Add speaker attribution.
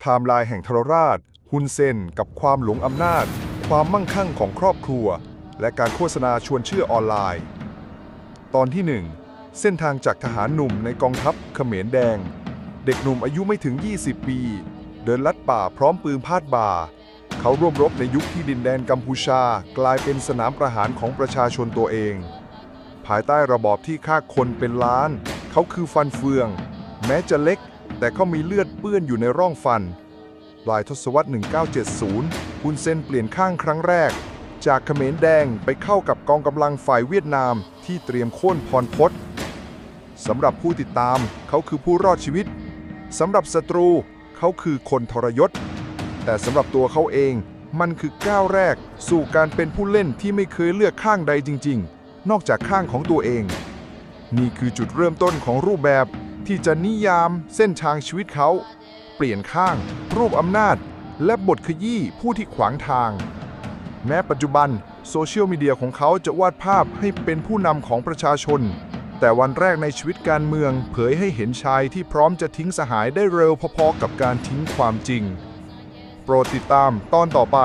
Speaker 1: ไทม์ไลน์แห่งทรราช ฮุนเซน กับความหลงอำนาจ ความมั่งคั่งของครอบครัว และการโฆษณาชวนเชื่อออนไลน์ ตอนที่ 1 เส้นทางจากทหารหนุ่มในกองทัพเขมรแดง เด็กหนุ่มอายุไม่ถึง 20 ปี เดินลัดป่าพร้อมปืนพาดบ่า เขาร่วมรบในยุคที่ดินแดนกัมพูชา กลายเป็นสนามประหารของประชาชนตัวเอง ภายใต้ระบอบที่ฆ่าคนเป็นล้าน เขาคือฟันเฟือง แม้จะเล็ก แต่เขามีเลือดเปื้อนอยู่ในร่องฟันปลายทศวรรษ 1970 ฮุนเซนเปลี่ยนข้างครั้งแรก จากเขมรแดงไปเข้ากับกองกำลังฝ่ายเวียดนามที่เตรียมโค่นพรพศสำหรับผู้ติดตามเขาคือผู้รอดชีวิต สำหรับศัตรูเขาคือคนทรยศ แต่สำหรับตัวเขาเองมันคือก้าวแรก สู่การเป็นผู้เล่นที่ไม่เคยเลือกข้างใดจริง ๆ นอกจากข้างของตัวเอง นี่คือจุดเริ่มต้นของรูปแบบ ที่จะนิยามเส้นทางชีวิตเขา เปลี่ยนข้าง รูปอำนาจ และบทขยี้ผู้ที่ขวางทาง แม้ปัจจุบันโซเชียลมีเดียของเขาจะวาดภาพให้เป็นผู้นำของประชาชน แต่วันแรกในชีวิตการเมืองเผยให้เห็นชายที่พร้อมจะทิ้งสหายได้เร็วพอๆกับการทิ้งความจริง โปรดติดตามตอนต่อไป